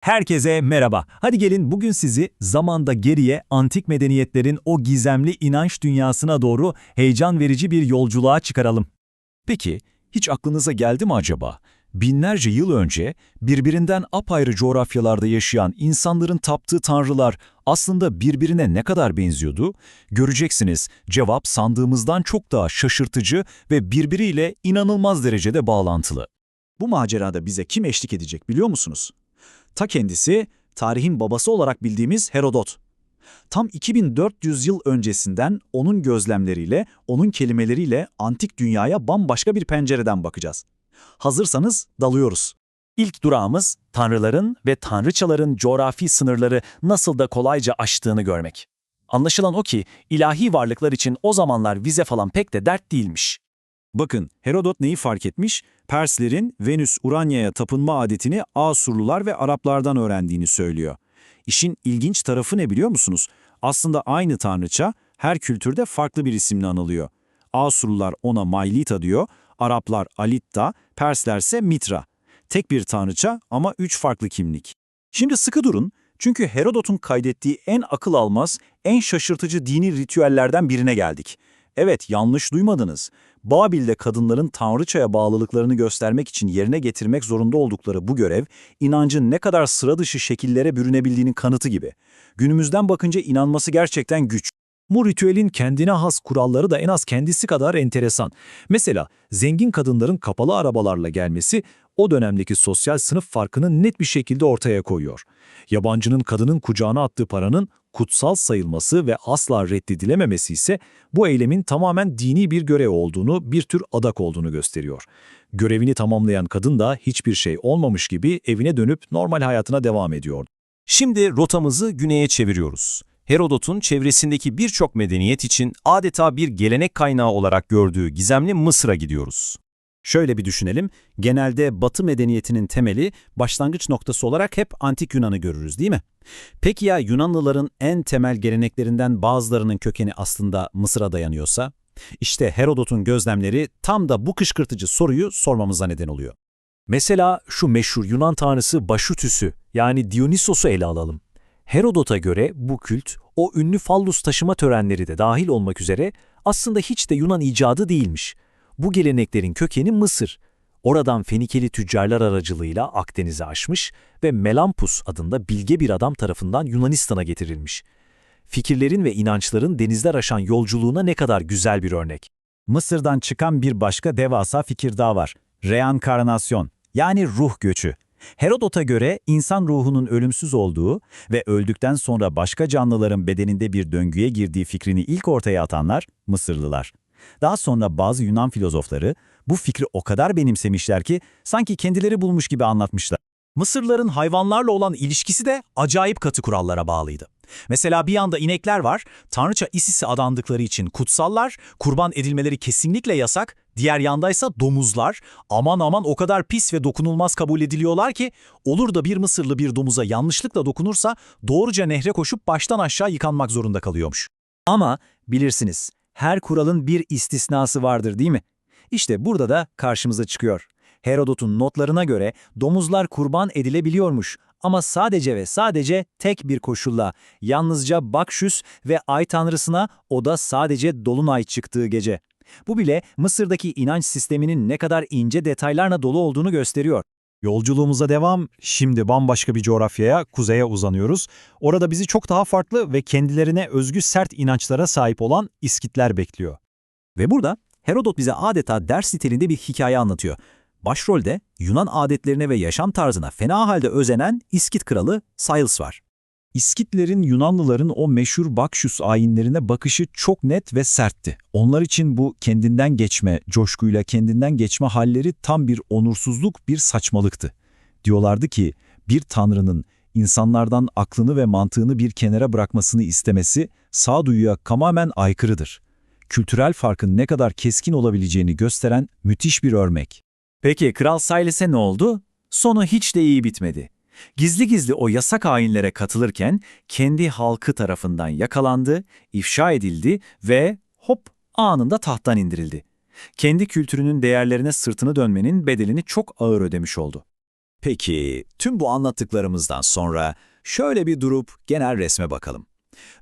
Herkese merhaba. Hadi gelin bugün sizi zamanda geriye antik medeniyetlerin o gizemli inanç dünyasına doğru heyecan verici bir yolculuğa çıkaralım. Peki, hiç aklınıza geldi mi acaba? Binlerce yıl önce birbirinden apayrı coğrafyalarda yaşayan insanların taptığı tanrılar aslında birbirine ne kadar benziyordu? Göreceksiniz cevap sandığımızdan çok daha şaşırtıcı ve birbiriyle inanılmaz derecede bağlantılı. Bu macerada bize kim eşlik edecek biliyor musunuz? Ta kendisi, tarihin babası olarak bildiğimiz Herodot. Tam 2400 yıl öncesinden onun gözlemleriyle, onun kelimeleriyle antik dünyaya bambaşka bir pencereden bakacağız. Hazırsanız dalıyoruz. İlk durağımız tanrıların ve tanrıçaların coğrafi sınırları nasıl da kolayca aştığını görmek. Anlaşılan o ki ilahi varlıklar için o zamanlar vize falan pek de dert değilmiş. Bakın Herodot neyi fark etmiş? Perslerin Venüs Uranya'ya tapınma adetini Asurlular ve Araplardan öğrendiğini söylüyor. İşin ilginç tarafı ne biliyor musunuz? Aslında aynı tanrıça her kültürde farklı bir isimle anılıyor. Asurlular ona Maylita diyor, Araplar Alitta, Perslerse Mitra. Tek bir tanrıça ama üç farklı kimlik. Şimdi sıkı durun çünkü Herodot'un kaydettiği en akıl almaz, en şaşırtıcı dini ritüellerden birine geldik. Evet, yanlış duymadınız. Babil'de kadınların tanrıçaya bağlılıklarını göstermek için yerine getirmek zorunda oldukları bu görev, inancın ne kadar sıra dışı şekillere bürünebildiğinin kanıtı gibi. Günümüzden bakınca inanması gerçekten güç. Bu ritüelin kendine has kuralları da en az kendisi kadar enteresan. Mesela zengin kadınların kapalı arabalarla gelmesi o dönemdeki sosyal sınıf farkını net bir şekilde ortaya koyuyor. Yabancının kadının kucağına attığı paranın kutsal sayılması ve asla reddedilememesi ise bu eylemin tamamen dini bir görev olduğunu, bir tür adak olduğunu gösteriyor. Görevini tamamlayan kadın da hiçbir şey olmamış gibi evine dönüp normal hayatına devam ediyor. Şimdi rotamızı güneye çeviriyoruz. Herodot'un çevresindeki birçok medeniyet için adeta bir gelenek kaynağı olarak gördüğü gizemli Mısır'a gidiyoruz. Şöyle bir düşünelim, genelde Batı medeniyetinin temeli başlangıç noktası olarak hep antik Yunan'ı görürüz değil mi? Peki ya Yunanlıların en temel geleneklerinden bazılarının kökeni aslında Mısır'a dayanıyorsa? İşte Herodot'un gözlemleri tam da bu kışkırtıcı soruyu sormamıza neden oluyor. Mesela şu meşhur Yunan tanrısı Başutüs'ü yani Dionysos'u ele alalım. Herodot'a göre bu kült, o ünlü fallus taşıma törenleri de dahil olmak üzere aslında hiç de Yunan icadı değilmiş. Bu geleneklerin kökeni Mısır. Oradan Fenikeli tüccarlar aracılığıyla Akdeniz'e aşmış ve Melampus adında bilge bir adam tarafından Yunanistan'a getirilmiş. Fikirlerin ve inançların denizler aşan yolculuğuna ne kadar güzel bir örnek. Mısır'dan çıkan bir başka devasa fikir daha var. Reenkarnasyon, yani ruh göçü. Herodot'a göre insan ruhunun ölümsüz olduğu ve öldükten sonra başka canlıların bedeninde bir döngüye girdiği fikrini ilk ortaya atanlar Mısırlılar. Daha sonra bazı Yunan filozofları bu fikri o kadar benimsemişler ki sanki kendileri bulmuş gibi anlatmışlar. Mısırlıların hayvanlarla olan ilişkisi de acayip katı kurallara bağlıydı. Mesela bir yanda inekler var, tanrıça Isis'i adandıkları için kutsallar, kurban edilmeleri kesinlikle yasak, diğer yandaysa domuzlar, aman aman o kadar pis ve dokunulmaz kabul ediliyorlar ki, olur da bir Mısırlı bir domuza yanlışlıkla dokunursa doğruca nehre koşup baştan aşağı yıkanmak zorunda kalıyormuş. Ama bilirsiniz, her kuralın bir istisnası vardır değil mi? İşte burada da karşımıza çıkıyor. Herodot'un notlarına göre domuzlar kurban edilebiliyormuş ama sadece ve sadece tek bir koşulla, yalnızca Bakşüs ve Ay Tanrısına o da sadece Dolunay çıktığı gece. Bu bile Mısır'daki inanç sisteminin ne kadar ince detaylarla dolu olduğunu gösteriyor. Yolculuğumuza devam, şimdi bambaşka bir coğrafyaya, kuzeye uzanıyoruz. Orada bizi çok daha farklı ve kendilerine özgü sert inançlara sahip olan İskitler bekliyor. Ve burada Herodot bize adeta ders niteliğinde bir hikaye anlatıyor. Başrolde Yunan adetlerine ve yaşam tarzına fena halde özenen İskit kralı Sayıls var. İskitlerin Yunanlıların o meşhur Bakşus ayinlerine bakışı çok net ve sertti. Onlar için bu kendinden geçme, coşkuyla kendinden geçme halleri tam bir onursuzluk, bir saçmalıktı. Diyorlardı ki bir tanrının insanlardan aklını ve mantığını bir kenara bırakmasını istemesi sağduyuya tamamen aykırıdır. Kültürel farkın ne kadar keskin olabileceğini gösteren müthiş bir örnek. Peki Kral Sayles'e ne oldu? Sonu hiç de iyi bitmedi. Gizli gizli o yasak hainlere katılırken kendi halkı tarafından yakalandı, ifşa edildi ve hop anında tahttan indirildi. Kendi kültürünün değerlerine sırtını dönmenin bedelini çok ağır ödemiş oldu. Peki, tüm bu anlattıklarımızdan sonra şöyle bir durup genel resme bakalım.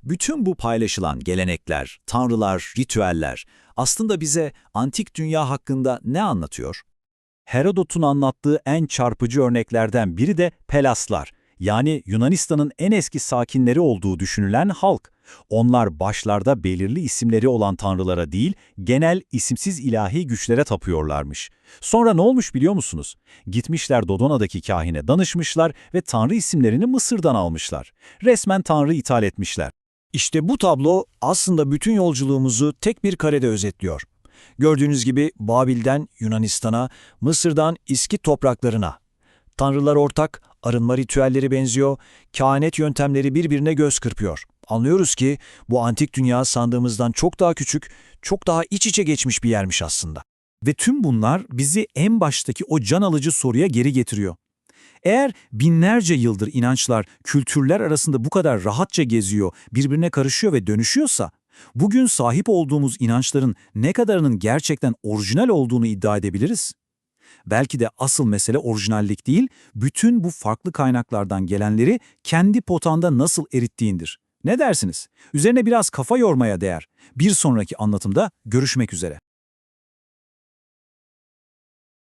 Bütün bu paylaşılan gelenekler, tanrılar, ritüeller aslında bize antik dünya hakkında ne anlatıyor? Herodot'un anlattığı en çarpıcı örneklerden biri de Pelaslar, yani Yunanistan'ın en eski sakinleri olduğu düşünülen halk. Onlar başlarda belirli isimleri olan tanrılara değil, genel isimsiz ilahi güçlere tapıyorlarmış. Sonra ne olmuş biliyor musunuz? Gitmişler Dodona'daki kahine danışmışlar ve tanrı isimlerini Mısır'dan almışlar. Resmen tanrı ithal etmişler. İşte bu tablo aslında bütün yolculuğumuzu tek bir karede özetliyor. Gördüğünüz gibi Babil'den Yunanistan'a, Mısır'dan İskit topraklarına. Tanrılar ortak, arınma ritüelleri benziyor, kehanet yöntemleri birbirine göz kırpıyor. Anlıyoruz ki bu antik dünya sandığımızdan çok daha küçük, çok daha iç içe geçmiş bir yermiş aslında. Ve tüm bunlar bizi en baştaki o can alıcı soruya geri getiriyor. Eğer binlerce yıldır inançlar, kültürler arasında bu kadar rahatça geziyor, birbirine karışıyor ve dönüşüyorsa, bugün sahip olduğumuz inançların ne kadarının gerçekten orijinal olduğunu iddia edebiliriz? Belki de asıl mesele orijinallik değil, bütün bu farklı kaynaklardan gelenleri kendi potanda nasıl erittiğindir. Ne dersiniz? Üzerine biraz kafa yormaya değer. Bir sonraki anlatımda görüşmek üzere.